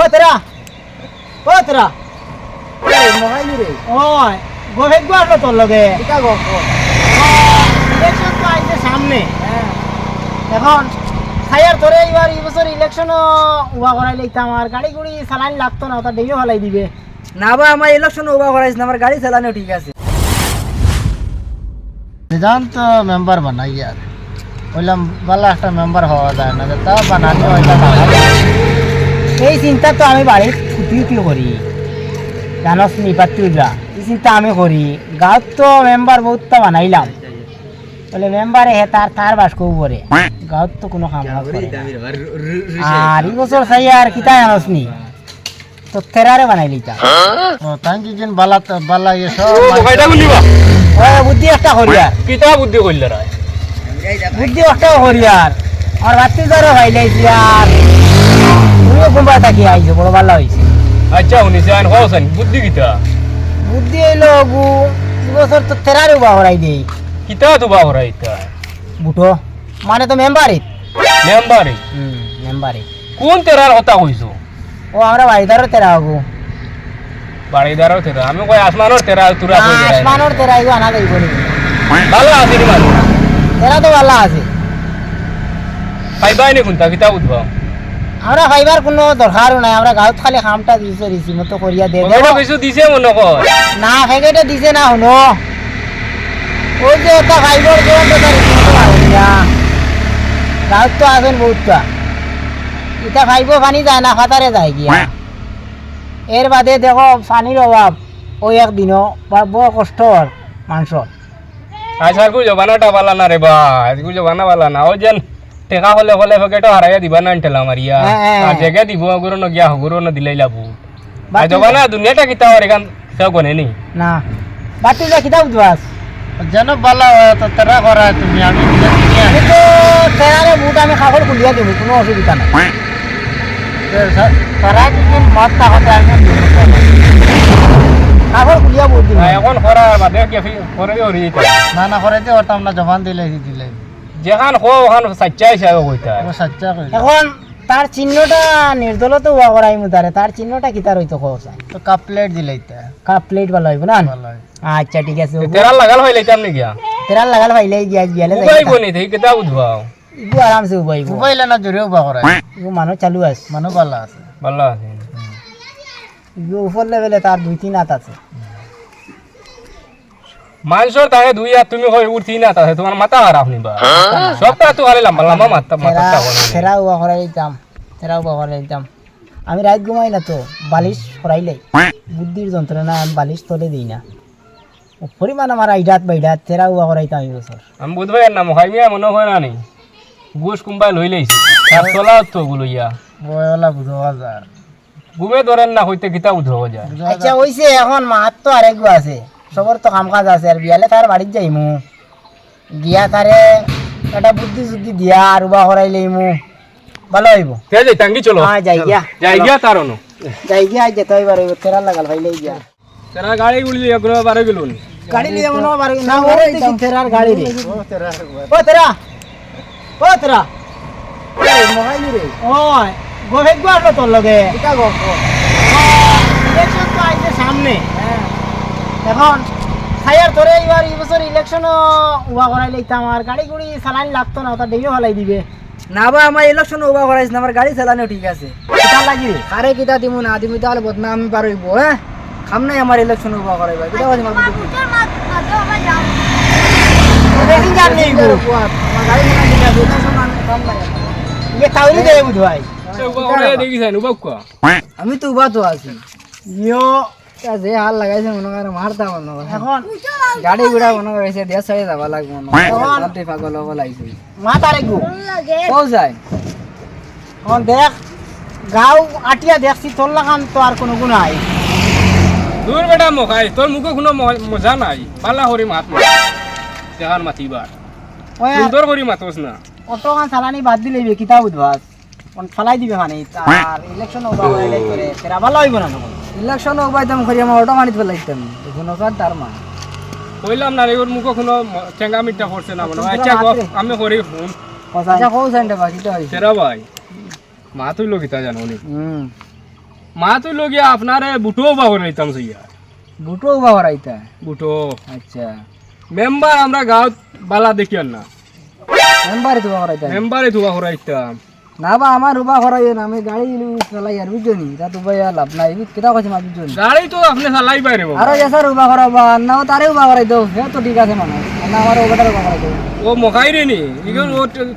ও তেরা। ও তেরা। ওই গোহেদ গো আসলো তোর লগে। ইলেকশন তো আইছে সামনে। হ্যাঁ। এখন খাইয়ার ধরে এবার এই বছর ইলেকশন উবা করাই লইতাম আর গাড়ি গুড়ি চালানি লাগতো না ওটা ডেইও ফেলাই দিবে। না বা আমার ইলেকশন ওবা করাইছ না আমার গাড়ি চালানো ঠিক আছে। সিদ্ধান্ত মেম্বার বানাই আর। বললাম ভালো একটা মেম্বার হওয়া যায় না তাও বানানি এই চিন্তা তো আমি বাড়ির উঠি উঠি করি। জানস নি পাত্রীরা এই চিন্তা আমি করি। গাঁৱত তো মেম্বার বহুতটা বানাইলাম। বলে মেম্বারে হে তার তার বাস করব পরে গাঁৱত তো কোনো কাম। আর এই বছর চাই আর কিতা জানস নি। তো তেরারে বানাই লিতা তাই কি যেন বালা বালা সব কয়টা গুলিবা ওই বুদ্ধি একটা করি আর। কিতা বুদ্ধি বুদ্ধি একটাও করি আর। বাচ্চা ধরো ভাইলাইছি আর তুমিও কুম্বা থাকি আইছো বড় ভালো হয়েছে আচ্ছা শুনিছে আইন হওয়াছেন বুদ্ধি কিতা? বুদ্ধি এলো গু বছর তো তেরারে উবা করাই দেই। কিতা তো বা হরা ইতা? বুটো মানে তো মেম্বারই মেম্বারে হুম মেম্বারই কোন তেরার কথা কইছো ও আমরা বাড়িদারও তেরা হব। বাড়িদারও তেরা আমি কই আসমানোর তেরা তুরা কই আসমানোর তেরা এগো আনা যাইব নি ভালো আছে নি মানুষ তেরা তো ভালো আছে। পাইবাই নি কোনটা? কিতা বুঝবা আমরা খাইবার কোনো দরকারও নাই আমরা গাঁৱত খালি খামটা দিছো রিসি মতো করিয়া দে। ওটা কিছু দিছে মনে কর না ফেগেটে দিছে না শুনো। ওই যে ওটা ফাইবার জন তো রীতিমতো তো আছেন বহুতটা। ইটা ফাইব পানি যায় না খাতারে যায় গিয়া। এর বাদে দেখো পানির অভাব ওই একদিনও বা বড় কষ্ট আর মানুষের আচ্ছা কু জবানাটা বালা না রে বা আজকু জবানা বালা না। ও যেন টেকা হলে হলে ফকেটো হারাইয়া দিবা না ঠেলা মারিয়া। আর জায়গা দিব গুরু ন গিয়া গুরু ন দিলাই লাবু আর বাকি- জবানা দুনিয়াটা কিতা আর এখান সব কোনে নি। না। বাটি যা কিতাব উঠবাস যেন বালা তো তেরা করা তুমি আমি আমি তো তেরারে বুট আমি কাপড় খুলিয়া দিব কোনো অসুবিধা নাই। তারা যদি মত তাহলে আমি কাপড় খুলিয়া আর এখন করা বাদে কি করে না না করে দিয়ে ওটা আমরা জবান দিলে দিলে। যেখান হো ওখান সাচ্চা হিসাবে কইতা এখন তার চিহ্নটা নির্দল তো উয়া করাই মুদারে তার। চিহ্নটা কি তার হইতো কোসা তো কাপ প্লেট দিলে কাপ প্লেট ভালো হইব না? আচ্ছা ঠিক আছে। তেরা লাগাল হয় লাইতাম নি গিয়া? তেরা লাগাল ভাইলে গিয়া গিয়ালে উবাই বনি থেই কেতা বুঝবাও ইগু আরামসে উবাইব। উবাইলে না জোরে উবা করাই ইগু মানুষ চালু আছে। মানুষ ভালো আছে। ভালো আছে। ইগু উপর লেভেলে তার দুই তিন হাত আছে। মানুষের তাহে দুই আর তুমি কই উঠি না তাহে তোমার মাথা খারাপ নিবা সবটা তো খালি লম্বা লম্বা মাথা মাথা তেরা উবা করাই দিতাম তেরা উবা করাই দিতাম। আমি রাত ঘুমাই না তো বালিশ করাইলে বুদ্ধির যন্ত্রণা আমি বালিশ তলে দিই না। পরিমাণ আমার আইডাত বাইডাত তেরা উবা করাইতাম এই বছর। আমি বুঝবাই না মহাই মিয়া মনে হয় না নি? গোস কুম্বাই লই লাইছি তার চলা তো গুলো ইয়া। বয়লা বুঝা যায় ঘুমে ধরেন না হইতে কিতা উঠব যায় আচ্ছা ওইছে এখন মাত তো আরেক আছে। সবর তো কাম কাজ আছে আর বিয়ালে তার বাড়িত যাইমু। গিয়া তারে একটা বুদ্ধি শুদ্ধি দিয়া আর উবা করাই লইমু। ভালো হইব। তে যাই টাঙ্গি চলো। হ্যাঁ যাই গিয়া। যাই গিয়া তার অনু। যাই গিয়া আজ যেতে হইবার হইব তেরা লাগাল ভাই লই গিয়া। তেরা গাড়ি গুলি এগুলো বারে গেলুন গাড়ি লিয়ে মনে হয় বাড়ি- না ওই দেখি তেরার গাড়ি রে ও তেরা ও তেরা মহাইনি রে ওই গোহেদ গো আসলো তোর লগে। এটা গপ ইলেকশন তো আইছে সামনে। এখন খাইয়ার ধরে এবার এই বছর ইলেকশন উবা করাই লইতাম আর গাড়ি গুড়ি চালানি লাগতো না ওটা ডেইও ফেলাই দিবে। না বা আমার ইলেকশন ওবা করাইছ না আমার গাড়ি চালানো ঠিক আছে। কিতা লাগি? রে কারে কিতা দিমু না দিমু তাহলে বদনাম আমি পারইব হ্যাঁ খাম নাই আমার ইলেকশন ওবা করাইবা কিতা আমার বুদ্ধি দেখি জান নেই গো আমার গাড়ি ঠিক আছে ইলেকশন আমি খাম নাই ইয়ে তো উবা তো আছি। ইয়ো যে হাল লাগাইছে মনে করে মারতা মনে করে এখন। গাড়ি গুড়া মনে করেছে দেশ ছাড়ি যাবা লাগবো মনে করে পাগল হব লাগছে মা তারে গো। কও যায়? এখন দেখ। গাও আটিয়া দেখছি তোর লাগান তো আর কোনো গুণ নাই। দূর বেটা মখাই তোর মুখে কোনো মজা নাই। পালা হরি মাত দেখান মাতিবার সুন্দর করি মাতোস না। অটো খান চালানি বাদ দিলে কিতা বুঝবাস কোন ফেলাই দিবে মানে আর ইলেকশন করাইলে করে তেরা ভালো হইব না তখন ইলেকশন ওবাইতাম করি আমার মানিত পেলাইতাম তার মা কইলাম না ওর মুখে কোনো চেঙ্গা মিটটা পড়ছে না মনে আচ্ছা আমি করি ফোন আচ্ছা কও হইছে তেরা ভাই। মা তুই লোকিতা জানো নি? হুম। মা তুই লগিয়া আপনারে বুটো বা করে নিতাম সইয়া বুটো বুটো। আচ্ছা। মেম্বার আমরা গাঁৱত বালা দেখি না। মেম্বারে তো উবা করাইতা মেম্বারে করাইতাম না বা আমার উবা করাই না আমি গাড়ি চালাই আর বুঝছ নি তা তো ভাই লাভ নাই কেটা কথা মা বুঝছ নি গাড়ি তো আপনি চালাই পারে আরও এসার উবা করাবা না তারে উবা করাই দাও হে তো ঠিক আছে মানে না আমার করাই দাও। ও মকাই রে নি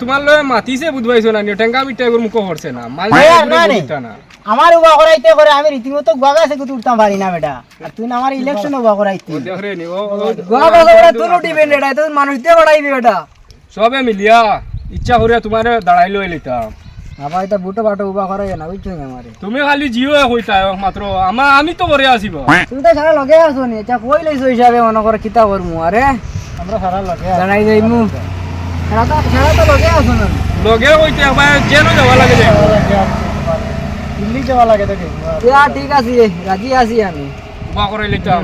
তোমার লয়ে মাতিছে বুধবাইছো না নিও টেঙ্গা মিঠাই করে মুখ করছে না মাল না না। আমার উবা করাইতে করে আমি রীতিমতো বাগা সে কুতু উঠতাম পারি না বেটা আর তুই না আমার ইলেকশন উবা করাইতে নি গোয়া কথা বলে তুই উঠিবেন এটা তো মানুষ দিয়ে করাইবি এটা সবে মিলিয়া ইচ্ছা করিয়া তোমার দাঁড়াই লই লইতাম। আবার এটা বুটো বাটো উবা করাই না বুঝছ নি আমারে? তুমি খালি জিও কইতা মাত্র আমা আমি তো করে আসিব তুমি তো সারা লগে আছো নি আচ্ছা কই লইছো হিসাবে মনে করে কিতা করমু আরে আমরা সারা লগে জানাই যাইমু সারা তো সারা তো লগে আছো না। লগে কইতে একবার জেনো যাওয়া লাগে যে দিল্লি যাওয়া লাগে তোকে ইয়া ঠিক আছে রাজি আছি আমি। উবা করে লইতাম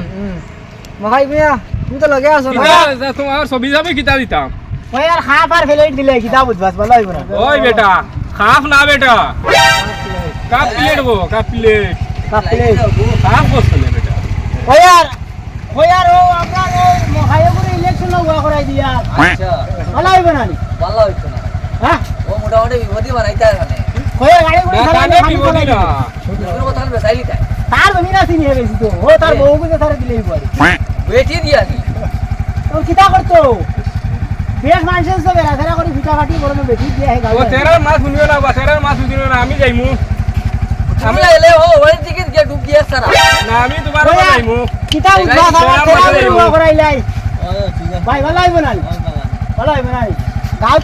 মহাই মিয়া তুমি তো লগে আছো না। তোমার ছবি যাবে কিতা দিতাম। ওই আর আর ফেলে দিলে কিতা বুঝবাস ভালো হইব না। ওই বেটা। খাফ না বেটা? কাপ প্লেট গো কাপ প্লেট কাপ ফেলে খাফ করছ না বেটা। ওই আর ওই আর ও আমরা ও মহায়ে করে ইলেকশন উবা করাই দিয়া। ভালো হইব না নি? ভালো হইতো না। হ্যাঁ? ও মোটামুটি বিপদই বানাইতে মানে ওই গাড়ি করে না চালাই না। তোর কথা বেসাইলি তাই। তার জমি না চিনি বেশি তো। ও তার বউ বুঝে তার দিলেই পারে। বেটি দিয়া নি ও কিতা করতো। বেশ মানুষের তো বেড়া ফেরা করে ভিটা ফাটি করে বেশি দিয়ে হে ও তেরার মাছ শুনিও না বা তেরার মাছ শুনিও না আমি যাইমু। আমি এলে ও ওই দিকে গিয়ে ডুব দিয়ে সারা না? আমি তোমার ওই যাইমু। কিতা উঠবা গাড়ি আমার ফেরার তেরা করে যাইবো। উবা করাইলাই ভাই ভালো হইব না? ভালো হইব না? নি?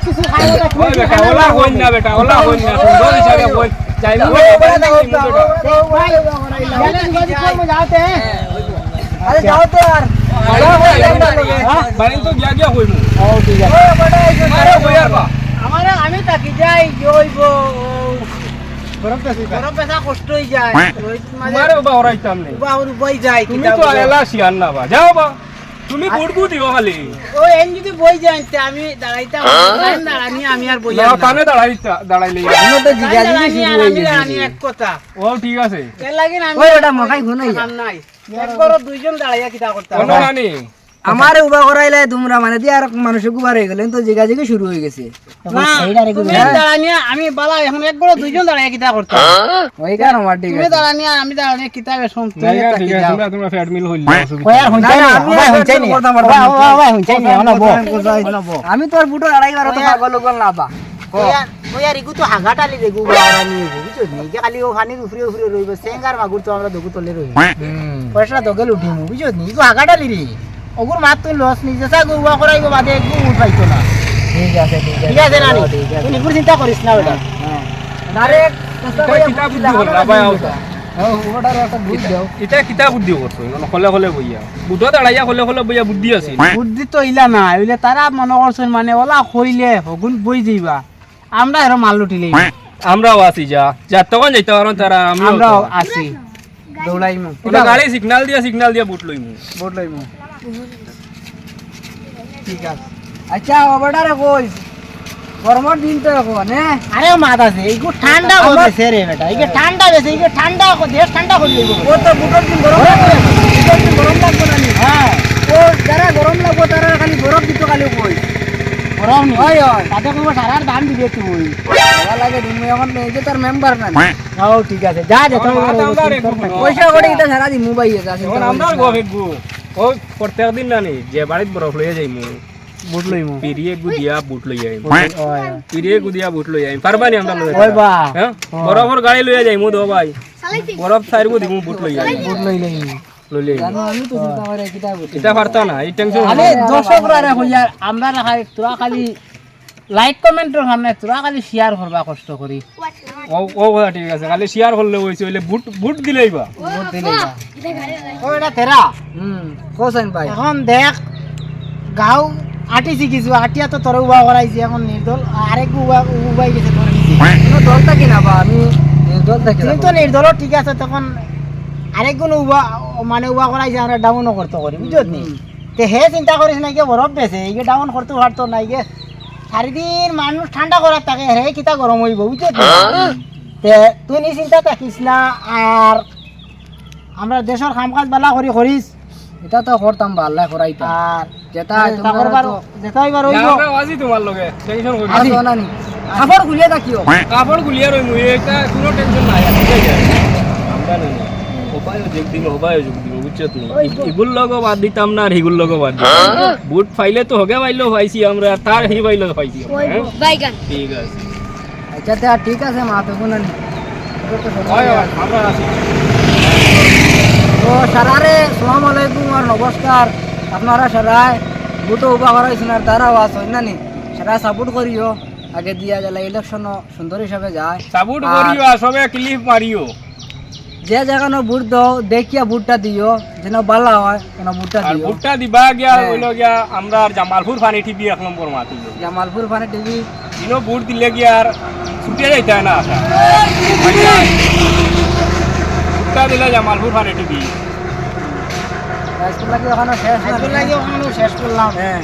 কিছু খাই এটা ওই বেটা ওলা হইন না বেটা ওলা হইন না সুন্দর হিসাবে হইন যাইমু। যাতে আরে যাও তো আর। বাড়ি তো গিয়া গিয়া ঠিক আছে আমার আমি যাই কষ্ট হয়ে যায় তুমি তো এলা শিয়ান না বা যাও বা তুমি গুড় দিও খালি ও এন যদি বই যায় আমি দাঁড়াইতাম দাঁড়ানি আমি আর বই না দাঁড়াইলে আমি তো জিজ্ঞাসা শুরু আমি এক কথা ও ঠিক আছে। এর লাগি আমি ওটা মকাই ঘুনাই নাই। একবার দুইজন দাঁড়াইয়া করতাম কোনো উবা করাইলে তোমরা মানে দিয়ে আর মানুষ গুবার হয়ে গেলেন তো জিগাজিগি শুরু হয়ে গেছে। আমি বালা এখন একবার দুইজন দাঁড়াইয়া কিতা করতাম ওই কারণ আমার ঠিক আছে। দাঁড়ানি আমি দাঁড়ানি কিতা বেশম তুমি জায়গা একটা ঠিক কি আছে দাও তোমরা তোমরা ফ্যাট মিল হইল। কয়ার হুঁচাই না, নি আমি হুঁচাই নি হুঁচাই নি তোর বুটো আড়াইবার তো পাগল গল না বা। কয়ার কয়ার ইগু তো হাগাটালি দেখু বাড়া নি বুঝছ নি? যে খালি ও খানি উফরে উফরে রইব সেঙ্গার মাগুর তো আমরা দগু তলে রইব। পয়সা দগেল উঠিমু বুঝছ নি? ইগু হাগাটালি রে। ওগুর মাত তুই লস নি যেসা গুবা করাইব বাদে একু উঠাইতো না। ঠিক আছে ঠিক আছে। ঠিক আছে না নি? ঠিক আছে। তুই নিগুর চিন্তা করিস না বেটা। ডাইরেক্ট কিতাব বুদ্ধি হল রাবাই এটা কিতা বুদ্ধি করছ? হলে হলে বইয়া। বুদ্ধ দাঁড়াইয়া হলে হলে বইয়া বুদ্ধি আছিল বুদ্ধি তো ইলা না তারা মনে করছেন মানে ওলা কইলে হগুন বই যাইবা। আমরা এর মাল লুটিলে আমরাও আছি যা। যা তখন যাইতে পারো তারা আমরা আমরাও আছি। দৌড়াইমু। ওটা গাড়ি সিগন্যাল দিয়া সিগন্যাল দিয়া বুট লইমু। বোট লইমু। ঠিক আছে। আচ্ছা ওবাটারে কই? গরমের দিন তো এখন হ্যাঁ আরে মাত আছে এইগু ঠান্ডা হয়েছে রে বেটা এইগে ঠান্ডা হয়েছে এইগে ঠান্ডা দেশ ঠান্ডা করে দিব ও তো বুটোর দিন গরম লাগবে বুটোর দিন গরম লাগবে না হ্যাঁ ও যারা গরম লাগবে তারা খালি বরফ দিত খালি কই? গরম নি হয় হয় তাতে কোনো সারার দাম দিবে তুই। ভালো লাগে তুমি এখন এই যে তার মেম্বার না। ও ঠিক আছে যা যা। পয়সা করে এটা সারা দিন মোবাইল আছে এখন আমরা গো। হেগু ও প্রত্যেক দিন না নি যে বাড়িত বরফ লইয়া যাইমু বুট লইমু। পিরিয়ে গুদিয়া বুট লইয়া আইমু। পিরিয়ে গুদিয়া বুট লইয়া আইম। পারবানি আমরা লইয়া ওই বা। হ্যাঁ? বরফর গাড়ি লইয়া যাইমু দো ভাই। বরফ সাইরবো দিমু বুট লইয়া আইমু। বুট লই লই লইলে আমি তো চিন্তা করে কিতা বুঝি এটা পারতা না এই টেনশন আরে দর্শকরা রে হইয়া আমরা না তোরা খালি লাইক কমেন্টের সামনে তোরা খালি শেয়ার করবা কষ্ট করি ও ও কথা ঠিক আছে। খালি শেয়ার করলে হইছে হইলে বুট বুট দিলেই বা বুট দিলে ও এটা তেরা হুম কোসাইন ভাই। এখন দেখ। গাঁও আটিছি কিছু আটিয়া তো তোর উবা করাইছি এখন নির্দল আরেক উবা উবাই গেছে তোর নিচে দল থাকি না বা আমি দল থাকি তো নির্দল ঠিক আছে তখন আরেক গুণ উবা মানে উবা করাইছে আমরা ডাউনও করতে করি বুঝত নি? তে হে চিন্তা করিস না গিয়ে বরফ বেছে এই ডাউন করতে পারতো না গিয়ে চারিদিন মানুষ ঠান্ডা করার থাকে হে কিতা গরম হইব বুঝত তে তুই নি চিন্তা থাকিস না আর আমরা দেশের কাম কাজ বালা করি করিস এটা তো করতাম ভাল্লা করাইতাম আর যেটা যেটা করবার যেটা এবার হইব আমরা আছি তোমার লগে টেনশন করি আসো না নি? কাপড় খুলে থাকিও কাপড় গুলিয়ে রই মুই এটা কোনো টেনশন নাই ঠিক আছে আমরা নি ইগুল লগো বাদ দিতাম না আর হিগুল লগো বাদ দিতাম। বুট ফাইলে তো হগে পাইলো পাইছি আমরা তার হি পাইলো পাইছি হ্যাঁ? ঠিক আছে। আচ্ছা তা ঠিক আছে মা তো কোনো তো সময় হয় হয় আছে। আমরা আছি তো সারারে সালাম আলাইকুম আর নমস্কার। আপনারা সারায় বুটো উবা করাইছেন আর তারাও আসেন না নি সারা সাপোর্ট করিও। আগে দিয়া গেলে ইলেকশন সুন্দর হিসাবে যায়। আর- করিও আর সবে ক্লিপ মারিও। যে জায়গানো বুট দাও দেখিয়া বুটটা দিও যেন বালা হয় কেন বুটটা আর দিও। বুটটা দিবা গিয়া হ্যাঁ। হইল গিয়া আমরা আর জামালপুর পানি টিভি এক নম্বর মাতি জামালপুর ফানে টিভি। দিনো বুট দিলে গিয়া আর ছুটে যাইতে হয় না আশা। বুটটা দিলে জামালপুর পানি টিভি। স্কুল লাগি ওখানে শেষ না আজকে ওখানে শেষ করলাম। হ্যাঁ।